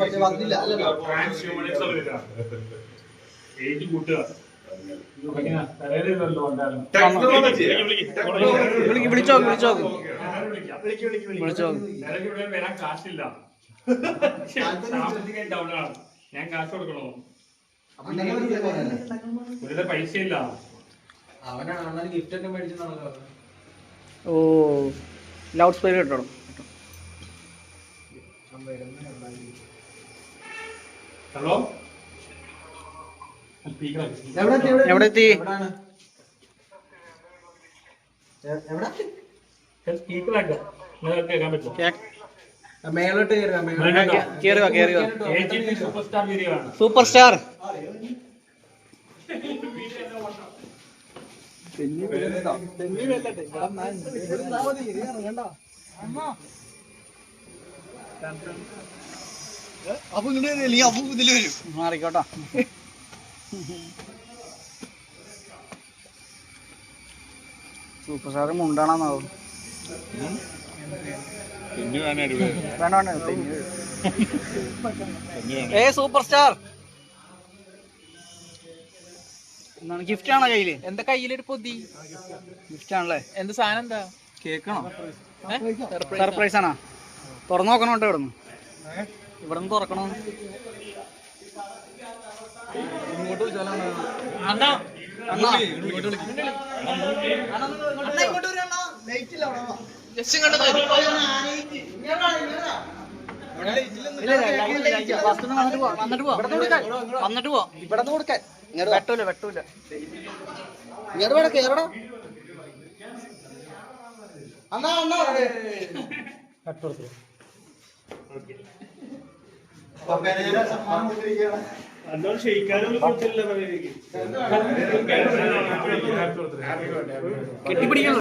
പക്ഷെ വന്നില്ല. ഏജ് കൂട്ടുക. വരാൻ കാശില്ല. സാമ്പത്തിക ഡൗൺ ഞാൻ കാശ് കൊടുക്കണോ? ഒരു പൈസ ഇല്ല അവനാണ് ഗിഫ്റ്റ് ഒക്കെ മേടിച്ചെന്നാണല്ലോ ഓ ലൗഡ് സ്പീക്കർ കിട്ടണം ഹലോ? എവിടെ? എത്തി, എവിടെ എത്തി? എവിടാണ്? എ- എവിടാ? സ്പീക്കർ ആക്കാം നിങ്ങൾക്ക് കേൾക്കാൻ പറ്റും ആ, മേലോട്ട് കയറുക മേലോട്ട് കേറുക കേറുക A G P super star video ആണ് സൂപ്പർ സ്റ്റാർ മാറിക്കോട്ടോ സൂപ്പർ സാറ് മുണ്ടാണെന്നാവും ഏ സൂപ്പർ സ്റ്റാർ. എന്താണ് ഗിഫ്റ്റ് ആണോ കയ്യിൽ? എന്താ കയ്യിലൊരു പൊതി? ഗിഫ്റ്റ് ആണല്ലേ? എന്ത് സാധനം എന്താ? കേക്കണോ? സർപ്രൈസ് ആണോ? തുറന്നു നോക്കണോ കേട്ടോ ഇവിടുന്ന് നിന്ന് തുറക്കണോ അണ്ണാ അണ്ണാ ഇങ്ങോട്ട് ഇല്ല. First ഒന്ന് വന്നിട്ട് പോ വന്നിട്ട് പോവാം. വന്നിട്ട് പോവാം. ഇവിടെ കൊടുക്കാൻ. വെട്ടൂല വെട്ടൂല. ഇങ്ങോട്ട് വേണം കേറടാ അണ്ണാ അണ്ണാ. കൊടുത്തില്ല കെട്ടിപ്പിടിക്കണം